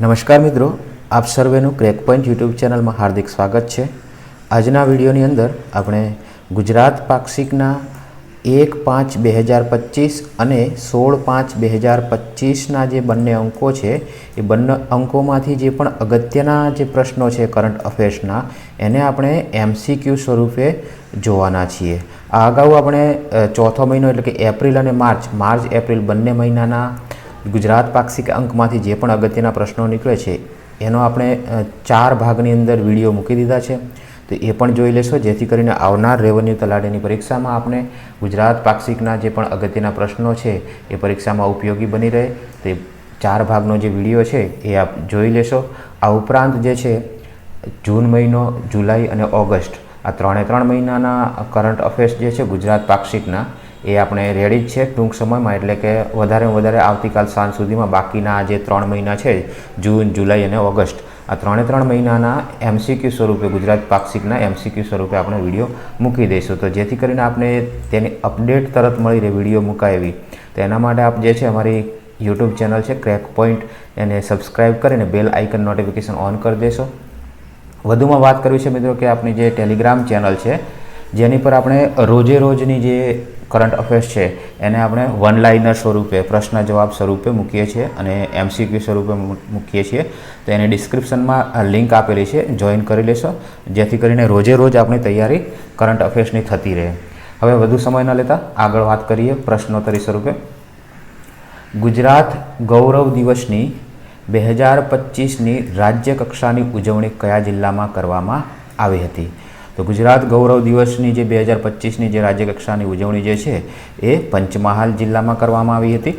નમસ્કાર મિત્રો, આપ સર્વેનું ક્રેક પોઈન્ટ યુટ્યુબ ચેનલમાં હાર્દિક સ્વાગત છે. આજના વિડીયોની અંદર આપણે ગુજરાત પાક્ષિકના એક પાંચ બે હજાર પચીસ અને સોળ પાંચ બે હજાર પચીસના જે બંને અંકો છે, એ બંને અંકોમાંથી જે પણ અગત્યના જે પ્રશ્નો છે કરંટ અફેર્સના, એને આપણે એમસીક્યુ સ્વરૂપે જોવાના છીએ. આ અગાઉ આપણે ચોથો મહિનો એટલે કે એપ્રિલ અને માર્ચ માર્ચ, એપ્રિલ બંને મહિનાના ગુજરાત પાક્ષિક અંકમાંથી જે પણ અગત્યના પ્રશ્નો નીકળે છે, એનો આપણે ચાર ભાગની અંદર વીડિયો મૂકી દીધા છે. તો એ પણ જોઈ લેશો, જેથી કરીને આવનાર રેવન્યુ તલાટીની પરીક્ષામાં આપણે ગુજરાત પાક્ષિકના જે પણ અગત્યના પ્રશ્નો છે, એ પરીક્ષામાં ઉપયોગી બની રહે. તે ચાર ભાગનો જે વીડિયો છે, એ આપ જોઈ લેશો. આ ઉપરાંત જે છે, જૂન મહિનો, જુલાઈ અને ઓગસ્ટ આ ત્રણે ત્રણ મહિનાના કરંટ અફેર્સ જે છે ગુજરાત પાક્ષિકના એ આપણે રેડી જ છે ટૂંક સમયમાં, એટલે કે વધારેમાં વધારે આવતીકાલ સાંજ સુધીમાં બાકીના જે ત્રણ મહિના છે, જૂન, જુલાઈ અને ઓગસ્ટ, આ ત્રણે ત્રણ મહિનાના એમસીક્યુ સ્વરૂપે, ગુજરાત પાક્ષિકના એમસીક્યુ સ્વરૂપે આપણે વીડિયો મૂકી દઈશું. તો જેથી કરીને આપણે તેની અપડેટ તરત મળી રહે વીડિયો મુકાય તો એના માટે આપ જે છે અમારી યુટ્યુબ ચેનલ છે ક્રેક પોઈન્ટ એને સબસ્ક્રાઈબ કરીને બેલ આઇકન નોટિફિકેશન ઓન કરી દેશો. વધુમાં વાત કરવી છે મિત્રો કે આપણી જે ટેલિગ્રામ ચેનલ છે, જેની પર આપણે રોજે રોજની જે કરંટ અફેર્સ છે, એને આપણે વન લાઇનર સ્વરૂપે, પ્રશ્ન જવાબ સ્વરૂપે મૂકીએ છીએ અને એમસીક્યુ સ્વરૂપે મૂકીએ છીએ. તો એની ડિસ્ક્રિપ્શનમાં લિંક આપેલી છે જોઈન કરી લેશો, જેથી કરીને રોજે રોજ આપણી તૈયારી કરંટ અફેર્સની થતી રહે. હવે વધુ સમય ન લેતા આગળ વાત કરીએ પ્રશ્નોત્તરી સ્વરૂપે. ગુજરાત ગૌરવ દિવસની બે હજાર પચીસની રાજ્ય કક્ષાની ઉજવણી કયા જિલ્લામાં કરવામાં આવી હતી? તો ગુજરાત ગૌરવ દિવસની જે બે હજાર પચીસની જે રાજ્ય કક્ષાની ઉજવણી જે છે, એ પંચમહાલ જિલ્લામાં કરવામાં આવી હતી.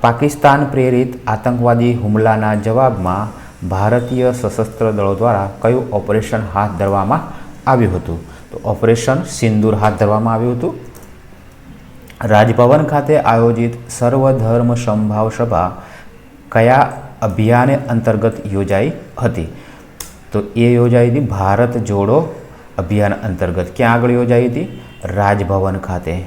પાકિસ્તાન પ્રેરિત આતંકવાદી હુમલાના જવાબમાં ભારતીય સશસ્ત્ર દળો દ્વારા કયું ઓપરેશન હાથ ધરવામાં આવ્યું હતું? તો ઓપરેશન સિંદૂર હાથ ધરવામાં આવ્યું હતું. રાજભવન ખાતે આયોજિત સર્વધર્મ સંભાવ સભા કયા અભિયાન અંતર્ગત યોજાઈ હતી? તો એ યોજાઈ હતી ભારત જોડો અભિયાન અંતર્ગત ક્યાં આગળ યોજાઈ હતી? રાજભવન ખાતે.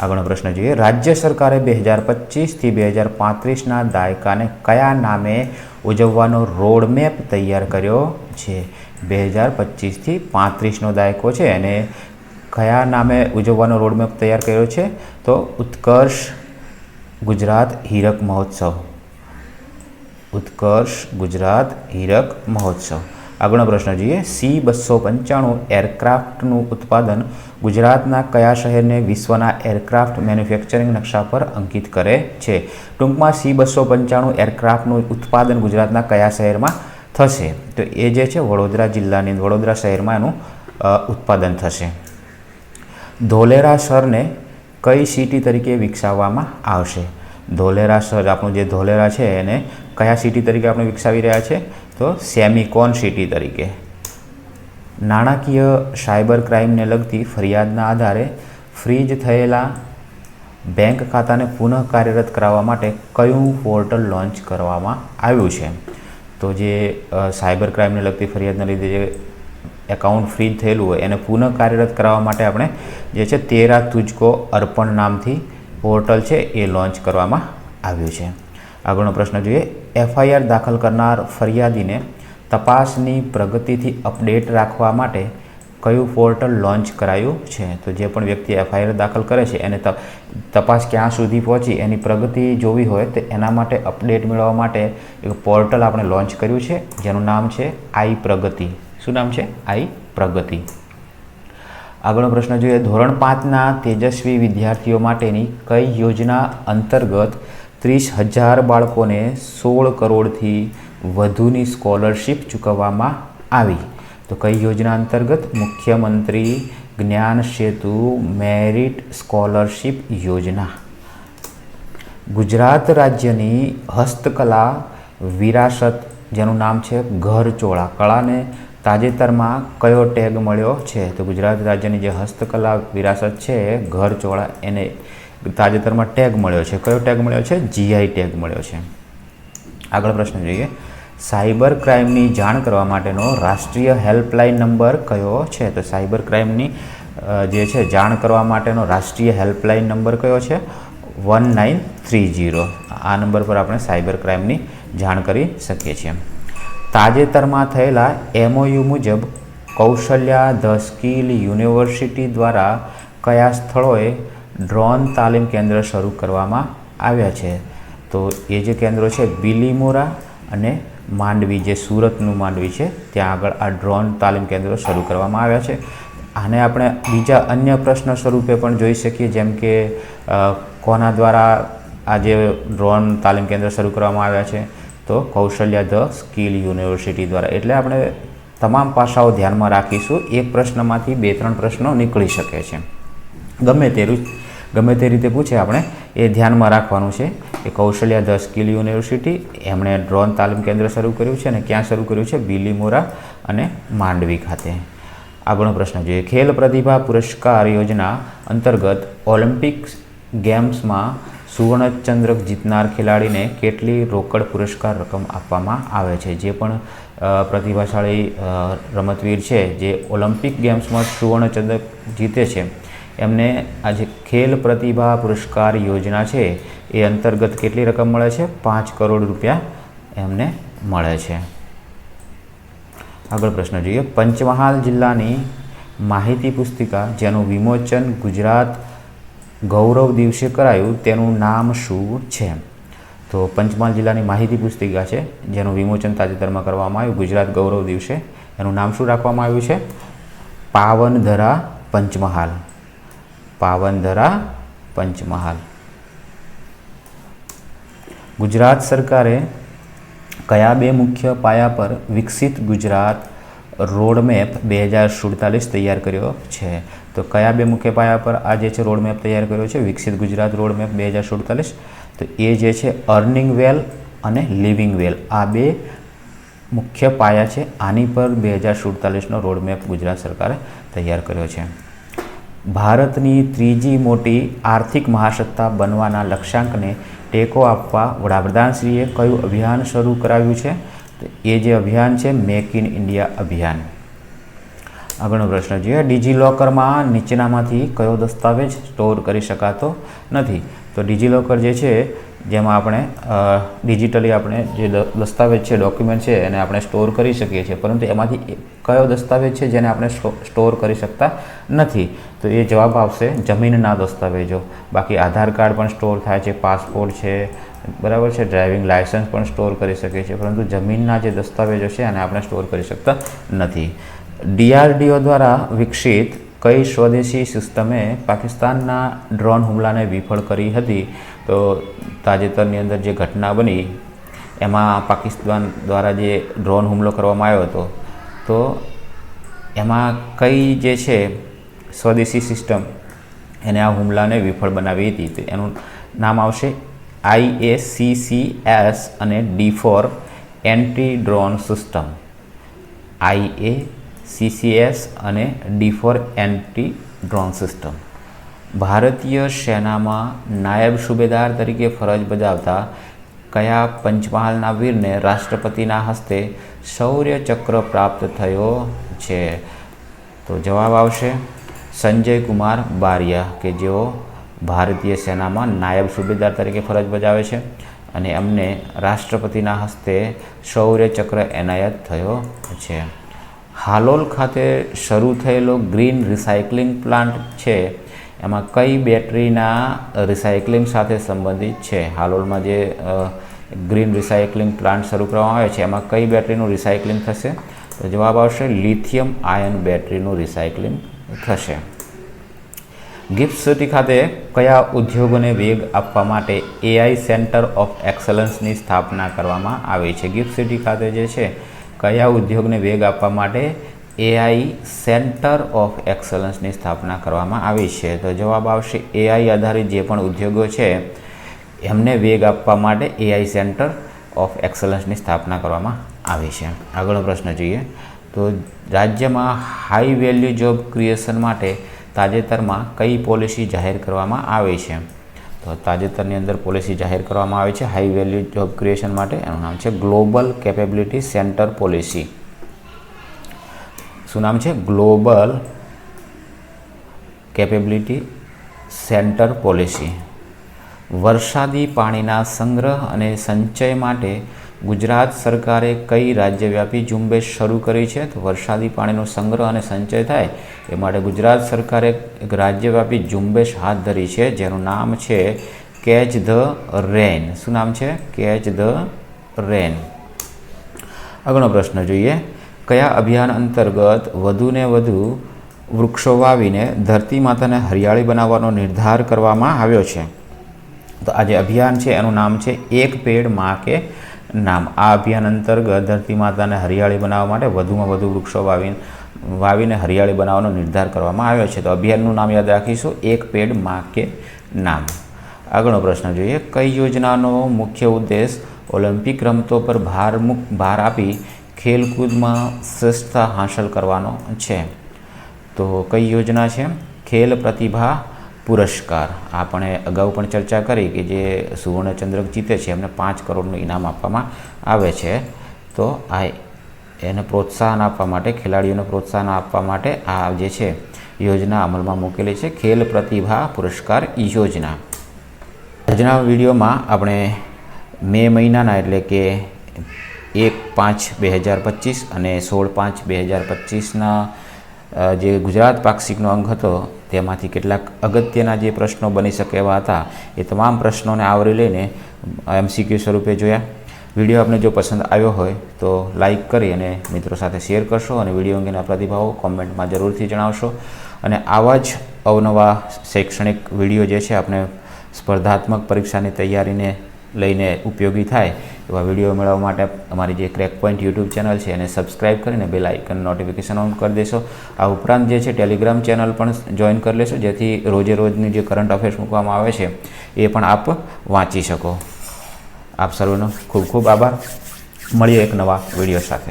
આગળનો પ્રશ્ન જોઈએ, રાજ્ય સરકારે બે હજાર પચીસથી બે હજાર પાંત્રીસના દાયકાને કયા નામે ઉજવવાનો રોડમેપ તૈયાર કર્યો છે? બે હજાર પચીસથી પાંત્રીસનો દાયકો છે અને કયા નામે ઉજવવાનો રોડમેપ તૈયાર કર્યો છે? તો ઉત્કર્ષ ગુજરાત હીરક મહોત્સવ. ઉત્કર્ષ ગુજરાત હીરક મહોત્સવ. આગળનો પ્રશ્ન જોઈએ. સી બસો પંચાણું એરક્રાફ્ટનું ઉત્પાદન ગુજરાતના કયા શહેરને વિશ્વના એરક્રાફ્ટ મેન્યુફેક્ચરિંગ નકશા પર અંકિત કરે છે? ટૂંકમાં સી બસો પંચાણું એરક્રાફ્ટનું ઉત્પાદન ગુજરાતના કયા શહેરમાં થશે? તો એ જે છે, વડોદરા જિલ્લાની, વડોદરા શહેરમાં એનું ઉત્પાદન થશે. ધોલેરા સરને કઈ સિટી તરીકે વિકસાવવામાં આવશે? ધોલેરા સર આપણું જે ધોલેરા છે એને કયા સિટી તરીકે આપણે વિકસાવી રહ્યા છે? તો સેમિકોન સિટી તરીકે. નાણાકીય સાયબર ક્રાઇમને લગતી ફરિયાદના આધારે ફ્રીજ થયેલા બેંક ખાતાને પુનઃ કાર્યરત કરાવવા માટે કયું પોર્ટલ લોન્ચ કરવામાં આવ્યું છે? તો જે સાયબર ક્રાઇમને લગતી ફરિયાદના લીધે જે એકાઉન્ટ ફ્રીજ થયેલું હોય, એને પુનઃ કાર્યરત કરાવવા માટે આપણે જે છે તેરા તુજકો અર્પણ નામથી પોર્ટલ છે એ લોન્ચ કરવામાં આવ્યું છે. આગળનો પ્રશ્ન જોઈએ. એફઆઈઆર દાખલ કરનાર ફરિયાદીને તપાસની પ્રગતિથી અપડેટ રાખવા માટે કયું પોર્ટલ લોન્ચ કરાયું છે? તો જે પણ વ્યક્તિ એફઆઈઆર દાખલ કરે છે, એને તપાસ ક્યાં સુધી પહોંચી, એની પ્રગતિ જોવી હોય તો એના માટે અપડેટ મેળવવા માટે એક પોર્ટલ આપણે લોન્ચ કર્યું છે, જેનું નામ છે આઈ પ્રગતિ. શું નામ છે? આઈ પ્રગતિ. આગળનો પ્રશ્ન જોઈએ. ધોરણ પાંચના તેજસ્વી વિદ્યાર્થીઓ માટેની કઈ યોજના અંતર્ગત ત્રીસ હજાર બાળકોને સોળ કરોડથી વધુની સ્કોલરશિપ ચૂકવવામાં આવી. તો કઈ યોજના અંતર્ગત? મુખ્યમંત્રી જ્ઞાન સેતુ મેરિટ સ્કોલરશિપ યોજના. ગુજરાત રાજ્યની હસ્તકલા વિરાસત, જેનું નામ છે ઘરચોળા કળાને તાજેતરમાં કયો ટેગ મળ્યો છે? તો ગુજરાત રાજ્યની જે હસ્તકલા વિરાસત છે ઘરચોળા એને તાજેતરમાં ટેગ મળ્યો છે. કયો ટેગ મળ્યો છે? જીઆઈ ટેગ મળ્યો છે. આગળ પ્રશ્ન જોઈએ. સાયબર ક્રાઇમની જાણ કરવા માટેનો રાષ્ટ્રીય હેલ્પલાઇન નંબર કયો છે? તો સાયબર ક્રાઇમની જે છે, જાણ કરવા માટેનો રાષ્ટ્રીય હેલ્પલાઇન નંબર કયો છે? વન નાઇન થ્રી જીરો આ નંબર પર આપણે સાયબર ક્રાઇમની જાણ કરી શકીએ છીએ. તાજેતરમાં થયેલા એમઓયુ મુજબ કૌશલ્યા ધ સ્કિલ યુનિવર્સિટી દ્વારા કયા સ્થળોએ ડ્રોન તાલીમ કેન્દ્ર શરૂ કરવામાં આવ્યા છે. તો એ જે કેન્દ્રો છે, બિલીમોરા અને માંડવી, જે સુરતનું માંડવી છે, ત્યાં આગળ આ ડ્રોન તાલીમ કેન્દ્રો શરૂ કરવામાં આવ્યા છે. આને આપણે બીજા અન્ય પ્રશ્ન સ્વરૂપે પણ જોઈ શકીએ, જેમ કે કોના દ્વારા આ જે ડ્રોન તાલીમ કેન્દ્ર શરૂ કરવામાં આવ્યા છે? તો કૌશલ્યા ધ સ્કિલ યુનિવર્સિટી દ્વારા. એટલે આપણે તમામ પાસાઓ ધ્યાનમાં રાખીશું. એક પ્રશ્નમાંથી બે ત્રણ પ્રશ્નો નીકળી શકે છે. ગમે તે રૂ- ગમે તે રીતે પૂછે, આપણે એ ધ્યાનમાં રાખવાનું છે. કે કૌશલ્યા ધ સ્કિલ યુનિવર્સિટી, એમણે ડ્રોન તાલીમ કેન્દ્ર શરૂ કર્યું છે અને ક્યાં શરૂ કર્યું છે? બિલીમોરા અને માંડવી ખાતે. આગળનો પ્રશ્ન જોઈએ. ખેલ પ્રતિભા પુરસ્કાર યોજના અંતર્ગત ઓલિમ્પિક ગેમ્સમાં સુવર્ણચંદ્રક જીતનાર ખેલાડીને કેટલી રોકડ પુરસ્કાર રકમ આપવામાં આવે છે? જે પણ પ્રતિભાશાળી રમતવીર છે, જે ઓલિમ્પિક ગેમ્સમાં સુવર્ણચંદ્રક જીતે છે એમને આ જે ખેલ પ્રતિભા પુરસ્કાર યોજના છે, એ અંતર્ગત કેટલી રકમ મળે છે? પાંચ કરોડ રૂપિયા એમને મળે છે. આગળ પ્રશ્ન જોઈએ. પંચમહાલ જિલ્લાની માહિતી પુસ્તિકા જેનું વિમોચન ગુજરાત ગૌરવ દિવસે કરાયું, તેનું નામ શું છે? તો પંચમહાલ જિલ્લાની માહિતી પુસ્તિકા છે, જેનું વિમોચન તાજેતરમાં કરવામાં આવ્યું. ગુજરાત ગૌરવ દિવસે એનું નામ શું રાખવામાં આવ્યું છે? પાવનધરા પંચમહાલ. પાવનધરા પંચમહાલ. ગુજરાત સરકારે કયા બે મુખ્ય પાયા પર વિકસિત ગુજરાત રોડમેપ બે હજાર સુડતાલીસ તૈયાર કર્યો છે? તો કયા બે મુખ્ય પાયા પર આ જે છે રોડમેપ તૈયાર કર્યો છે? વિકસિત ગુજરાત રોડમેપ બે હજાર સુડતાલીસ. તો એ જે છે અર્નિંગ વેલ અને લિવિંગ વેલ. આ બે મુખ્ય પાયા છે. આની પર બે હજાર સુડતાલીસનો રોડમેપ ગુજરાત સરકારે તૈયાર કર્યો છે. ભારતની ત્રીજી મોટી આર્થિક મહાસત્તા બનવાના લક્ષ્યાંકને ટેકો આપવા વડાપ્રધાનશ્રીએ કયું અભિયાન શરૂ કરાવ્યું છે? એ જે અભિયાન છે મેક ઇન ઇન્ડિયા અભિયાન. આગળનો પ્રશ્ન જોઈએ, ડિજિલોકરમાં નીચેનામાંથી કયો દસ્તાવેજ સ્ટોર કરી શકાતો નથી? તો ડિજિલોકર જે છે જેમાં આપણે ડિજિટલી આપણે જે દસ્તાવેજ છે ડોક્યુમેન્ટ છે, એને આપણે સ્ટોર કરી શકીએ છીએ. પરંતુ એમાંથી કયો દસ્તાવેજ છે, જેને આપણે સ્ટો- સ્ટોર કરી શકતા નથી? તો એ જવાબ આવશે જમીનના દસ્તાવેજો. બાકી આધાર કાર્ડ પણ સ્ટોર થાય છે, પાસપોર્ટ છે, બરાબર છે, ડ્રાઇવિંગ લાયસન્સ પણ સ્ટોર કરી શકીએ છીએ. પરંતુ જમીનના જે દસ્તાવેજો છે, એને આપણે સ્ટોર કરી શકતા નથી. ડીઆરડીઓ દ્વારા વિકસિત કઈ સ્વદેશી સિસ્ટમે પાકિસ્તાનના ડ્રોન હુમલાને વિફળ કરી હતી? તો તાજેતરની અંદર જે ઘટના બની, એમાં પાકિસ્તાન દ્વારા જે ડ્રોન હુમલો કરવામાં આવ્યો હતો, તો એમાં કઈ જે છે, સ્વદેશી સિસ્ટમ, એને આ હુમલાને વિફળ બનાવી હતી. તો એનું નામ આવશે આઈએસીસીએસ અને D four anti drone system IACCS અને D four anti drone system. ભારતીય સેનામાં નાયબ સુબેદાર તરીકે ફરજ બજાવતા કયા પંચમહાલના વીરને રાષ્ટ્રપતિના હસ્તે શૌર્ય ચક્ર પ્રાપ્ત થયો છે? તો જવાબ આવશે સંજય કુમાર બારિયા, કે જેઓ ભારતીય સેનામાં નાયબ સુબેદાર તરીકે ફરજ બજાવે છે અને એમને રાષ્ટ્રપતિના હસ્તે શૌર્ય ચક્ર એનાયત થયો છે. હાલોલ ખાતે શરૂ થયેલો ગ્રીન રિસાયકલિંગ પ્લાન્ટ છે એમાં કઈ બેટરીના રિસાયકલિંગ સાથે સંબંધિત છે? હાલોલમાં જે ગ્રીન રિસાયકલિંગ પ્લાન્ટ શરૂ કરવામાં આવે છે, એમાં કઈ બેટરીનું રિસાયકલિંગ થશે? તો જવાબ આવશે લિથિયમ આયન બેટરીનું રિસાયકલિંગ થશે. ગિફ્ટ સિટી ખાતે કયા ઉદ્યોગોને વેગ આપવા માટે એઆઈ સેન્ટર ઓફ એક્સલન્સની સ્થાપના કરવામાં આવી છે? ગિફ્ટ સિટી ખાતે જે છે, કયા ઉદ્યોગને વેગ આપવા માટે એઆઈ સેન્ટર ઓફ એક્સલન્સની સ્થાપના કરવામાં આવી છે. તો જવાબ આવશે એઆઈ આધારિત જે પણ ઉદ્યોગો છે, એમને વેગ આપવા માટે એઆઈ સેન્ટર ઓફ એક્સલન્સની સ્થાપના કરવામાં આવી છે. આગળનો પ્રશ્ન જોઈએ. તો રાજ્યમાં હાઈ વેલ્યુ જોબ ક્રિએશન માટે તાજેતરમાં કઈ પોલિસી જાહેર કરવામાં આવી છે? તો તાજેતરની અંદર પોલિસી જાહેર કરવામાં આવી છે હાઈ વેલ્યુ જોબ ક્રિએશન માટે. એનું નામ છે ગ્લોબલ કેપેબિલિટી સેન્ટર પોલિસી શું નામ છે? ગ્લોબલ કેપેબિલિટી સેન્ટર પોલિસી વરસાદી પાણીના સંગ્રહ અને સંચય માટે ગુજરાત સરકારે કઈ રાજ્યવ્યાપી ઝુંબેશ શરૂ કરી છે? તો વરસાદી પાણીનો સંગ્રહ અને સંચય થાય એ માટે ગુજરાત સરકારે એક રાજ્યવ્યાપી ઝુંબેશ હાથ ધરી છે, જેનું નામ છે કેચ ધ રેન શું નામ છે? કેચ ધ રેન આગળનો પ્રશ્ન જોઈએ. કયા અભિયાન અંતર્ગત વધુને વધુ વૃક્ષો વાવીને ધરતી માતાને હરિયાળી બનાવવાનો નિર્ધાર કરવામાં આવ્યો છે? તો આ જે અભિયાન છે, એનું નામ છે એક પેડમાં કે નામ. આ અભિયાન અંતર્ગત ધરતી માતાને હરિયાળી બનાવવા માટે વધુમાં વધુ વૃક્ષો વાવીને વાવીને હરિયાળી બનાવવાનો નિર્ધાર કરવામાં આવ્યો છે. તો અભિયાનનું નામ યાદ રાખીશું. એક પેડમાં કે નામ. આગળનો પ્રશ્ન જોઈએ. કઈ યોજનાનો મુખ્ય ઉદ્દેશ ઓલિમ્પિક રમતો પર ભાર મુક, ભાર આપી ખેલકૂદમાં શ્રેષ્ઠતા હાંસલ કરવાનો છે. તો કઈ યોજના છે? ખેલ પ્રતિભા પુરસ્કાર. આપણે અગાઉ પણ ચર્ચા કરી કે જે સુવર્ણચંદ્રક જીતે છે, એમને પાંચ કરોડનું ઇનામ આપવામાં આવે છે. તો આ એને પ્રોત્સાહન આપવા માટે, ખેલાડીઓને પ્રોત્સાહન આપવા માટે આ જે છે, યોજના અમલમાં મૂકેલી છે. ખેલ પ્રતિભા પુરસ્કાર યોજના. આજના વિડીયોમાં આપણે મે મહિનાના એટલે કે એક પાંચ બે હજાર પચીસ અને સોળ પાંચ બે હજાર પચીસના જે ગુજરાત પાક્ષિકનો અંક હતો, તેમાંથી કેટલાક અગત્યના જે પ્રશ્નો બની શકે એવા હતા, એ તમામ પ્રશ્નોને આવરી લઈને એમસીક્યુ સ્વરૂપે જોયા. વીડિયો આપને જો પસંદ આવ્યો હોય, તો લાઈક કરી અને મિત્રો સાથે શેર કરશો અને વીડિયો અંગેના પ્રતિભાવો કોમેન્ટમાં જરૂરથી જણાવશો. અને આવા જ અવનવા શૈક્ષણિક વીડિયો જે છે આપણે સ્પર્ધાત્મક પરીક્ષાની તૈયારીને લઈને ઉપયોગી થાય એવા વીડિયો મેળવવા માટે અમારી જે ક્રેક પોઈન્ટ યુટ્યુબ ચેનલ છે એને સબસ્ક્રાઇબ કરીને બેલ આઇકન નોટિફિકેશન ઓન કરી દેશો. આ ઉપરાંત જે છે ટેલિગ્રામ ચેનલ પણ જોઈન કરી લેશો, જેથી રોજે રોજની જે કરંટ અફેર્સ મૂકવામાં આવે છે, એ પણ આપ વાંચી શકો. આપ સર્વનો ખૂબ ખૂબ આભાર. મળીએ એક નવા વીડિયો સાથે.